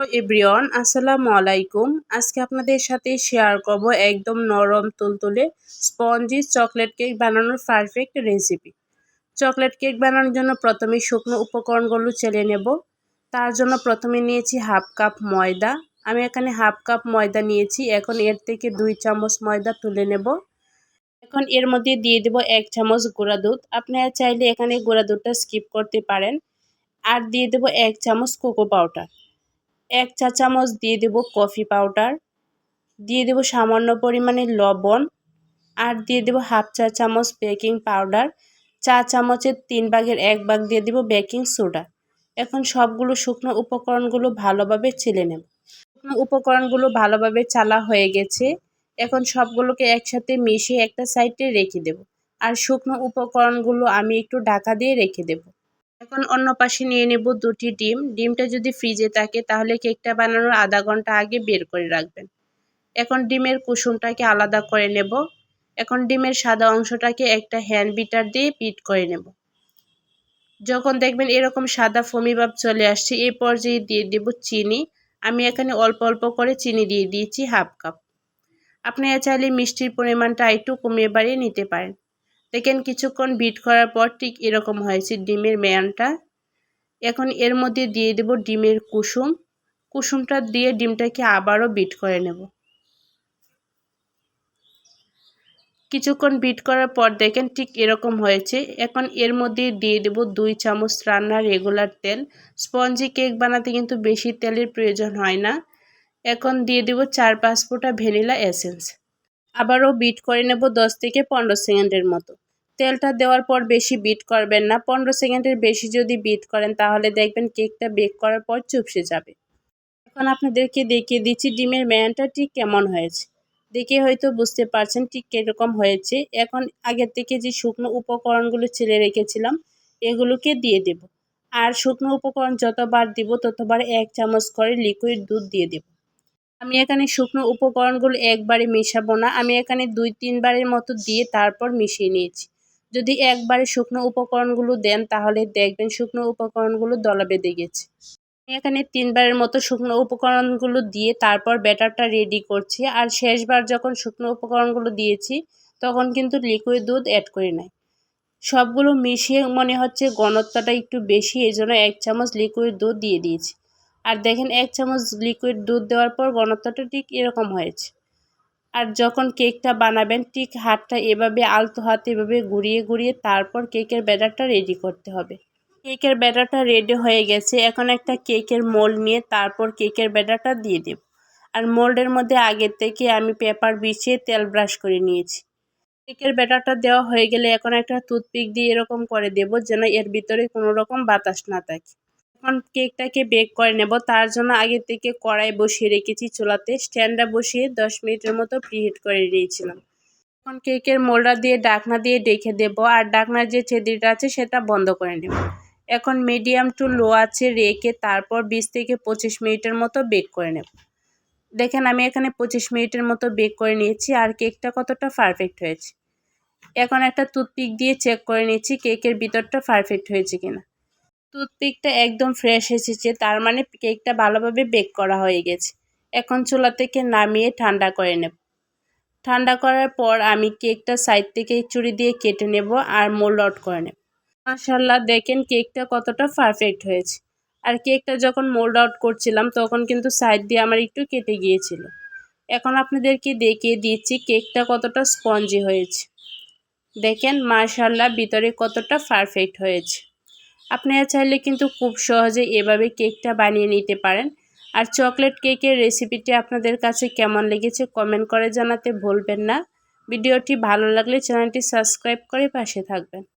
Everyone, আসসালামু আলাইকুম। আজকে আপনাদের সাথে শেয়ার করব একদম নরম তুলতুলে স্পঞ্জি চকলেট কেক বানানোর পারফেক্ট রেসিপি চকলেট কেক বানানোর জন্য প্রথমে শুকনো উপকরণগুলো চেলে নেব। তার জন্য প্রথমে নিয়েছি হাফ কাপ ময়দা। আমি এখানে হাফ কাপ ময়দা নিয়েছি। এখন এর থেকে দুই চামচ ময়দা তুলে নেব। এখন এর মধ্যে দিয়ে দেব এক চামচ গুঁড়া দুধ। আপনারা চাইলে এখানে গুঁড়া দুধটা স্কিপ করতে পারেন। আর দিয়ে দেব এক চামচ কোকো পাউডার এক চা চামচ দিয়ে দেব কফি পাউডার দিয়ে দেব সামান্য পরিমাণে লবণ, আর দিয়ে দেব হাফ চা চামচ বেকিং পাউডার চা চামচের তিন ভাগের এক ভাগ দিয়ে দেব বেকিং সোডা এখন সবগুলো শুকনো উপকরণগুলো ভালোভাবে ছেলে নেব। শুকনো উপকরণগুলো ভালোভাবে চালা হয়ে গেছে। এখন সবগুলোকে একসাথে মিশিয়ে একটা সাইডে রেখে দেব। আর শুকনো উপকরণগুলো আমি একটু ঢাকা দিয়ে রেখে দেবো। এখন অন্য পাশে নিয়ে নেব দুটি ডিম। ডিমটা যদি ফ্রিজে থাকে, তাহলে কেকটা বানানোর আধা ঘণ্টা আগে বের করে রাখবেন। এখন ডিমের কুসুমটাকে আলাদা করে নেব। এখন ডিমের সাদা অংশটাকে একটা হ্যান্ড বিটার দিয়ে পিট করে নেব। যখন দেখবেন এরকম সাদা ফমি ভাব চলে আসছে এই পর্যায়ে দিয়ে দেব চিনি। আমি এখানে অল্প অল্প করে চিনি দিয়ে দিয়েছি হাফ কাপ। আপনারা চাইলে মিষ্টির পরিমাণটা একটু কমিয়ে বাড়িয়ে নিতে পারেন। দেখেন কিছুক্ষণ বিট করার পর ঠিক এরকম হয়েছে ডিমের মেয়ানটা। এখন এর মধ্যে দিয়ে দেব ডিমের কুসুম। কুসুমটা দিয়ে ডিমটাকে আবারও বিট করে নেব। কিছুক্ষণ বিট করার পর দেখেন ঠিক এরকম হয়েছে। এখন এর মধ্যে দিয়ে দেব দুই চামচ রান্নার রেগুলার তেল। স্পঞ্জি কেক বানাতে কিন্তু বেশি তেলের প্রয়োজন হয় না। এখন দিয়ে দেব চার পাঁচ ফোঁটা ভ্যানিলা এসেন্স। আবারও বিট করে নেব দশ থেকে পনেরো সেকেন্ডের মতো। তেলটা দেওয়ার পর বেশি বিট করবেন না। পনেরো সেকেন্ডের বেশি যদি বিট করেন, তাহলে দেখবেন কেকটা বেক করার পর চুপসে যাবে। এখন আপনাদেরকে দেখিয়ে দিচ্ছি ডিমের ম্যানটা ঠিক কেমন হয়েছে। দেখে হয়তো বুঝতে পারছেন ঠিক কীরকম হয়েছে। এখন আগের থেকে যে শুকনো উপকরণগুলো ছেলে রেখেছিলাম, এগুলোকে দিয়ে দেব। আর শুকনো উপকরণ যতবার দিব, ততবার এক চামচ করে লিকুইড দুধ দিয়ে দেব। আমি এখানে শুকনো উপকরণগুলো একবারে মেশাবো না। আমি এখানে দুই তিনবারের মতো দিয়ে তারপর মিশিয়ে নিয়েছি। যদি একবারে শুকনো উপকরণগুলো দেন, তাহলে দেখবেন শুকনো উপকরণগুলো দলা বেঁধে গেছে। এখানে তিনবারের মতো শুকনো উপকরণগুলো দিয়ে তারপর ব্যাটারটা রেডি করছি। আর শেষবার যখন শুকনো উপকরণগুলো দিয়েছি, তখন কিন্তু লিকুইড দুধ অ্যাড করে নেয়। সবগুলো মিশিয়ে মনে হচ্ছে ঘনত্বটা একটু বেশি এই জন্য এক চামচ লিকুইড দুধ দিয়ে দিয়েছি। আর দেখেন, এক চামচ লিকুইড দুধ দেওয়ার পর ঘনত্বটা ঠিক এরকম হয়েছে। আর যখন কেকটা বানাবেন, ঠিক হাতটা এভাবে, আলতো হাতে এভাবে ঘুরিয়ে ঘুরিয়ে তারপর কেকের ব্যাটারটা রেডি করতে হবে। কেকের ব্যাটারটা রেডি হয়ে গেছে। এখন একটা কেকের মোল্ড নিয়ে তারপর কেকের ব্যাটারটা দিয়ে দেব। আর মোল্ডের মধ্যে আগের থেকে আমি পেপার বিছিয়ে তেল ব্রাশ করে নিয়েছি। কেকের ব্যাটারটা দেওয়া হয়ে গেলে এখন একটা টুথপিক দিয়ে এরকম করে দেব যেন এর ভিতরে কোনো রকম বাতাস না থাকে। এখন কেকটাকে বেক করে নেব। তার জন্য আগে থেকে কড়াই বসিয়ে রেখেছি চুলাতে। স্ট্যান্ডটা বসিয়ে দশ মিনিটের মতো প্রিহিট করে নিয়েছিলাম। এখন কেকের মোল্ডার দিয়ে ডাকনা দিয়ে ডেকে দেব। আর ডাকনার যে ছেদিটা আছে, সেটা বন্ধ করে নেব। এখন মিডিয়াম টু লো আছে রেখে তারপর বিশ থেকে পঁচিশ মিনিটের মতো বেক করে নেব। দেখেন, আমি এখানে পঁচিশ মিনিটের মতো বেক করে নিয়েছি। আর কেকটা কতটা পারফেক্ট হয়েছে। এখন একটা টুথপিক দিয়ে চেক করে নিয়েছি, কেকের ভিতরটা পারফেক্ট হয়েছে কিনা। টুথপিকটা একদম ফ্রেশ এসেছে, তার মানে কেকটা ভালোভাবে বেক করা হয়ে গেছে। এখন চুলা থেকে নামিয়ে ঠান্ডা করে নেব। ঠান্ডা করার পর আমি কেকটা সাইড থেকে চুরি দিয়ে কেটে নেব আর মোল্ড আউট করে নেব। মাশাল্লাহ দেখেন কেকটা কতটা পারফেক্ট হয়েছে। আর কেকটা যখন মোল্ড আউট করছিলাম, তখন কিন্তু সাইড দিয়ে আমার একটু কেটে গিয়েছিল। এখন আপনাদেরকে দেখিয়ে দিচ্ছি কেকটা কতটা স্পঞ্জি হয়েছে। দেখেন মাশাল্লাহ ভিতরে কতটা পারফেক্ট হয়েছে। আপনারা চাইলে কিন্তু খুব সহজে এভাবে কেকটা বানিয়ে নিতে পারেন। আর চকলেট কেকের রেসিপিটি আপনাদের কাছে কেমন লেগেছে কমেন্ট করে জানাতে ভুলবেন না। ভিডিওটি ভালো লাগলে চ্যানেলটি সাবস্ক্রাইব করে পাশে থাকবেন।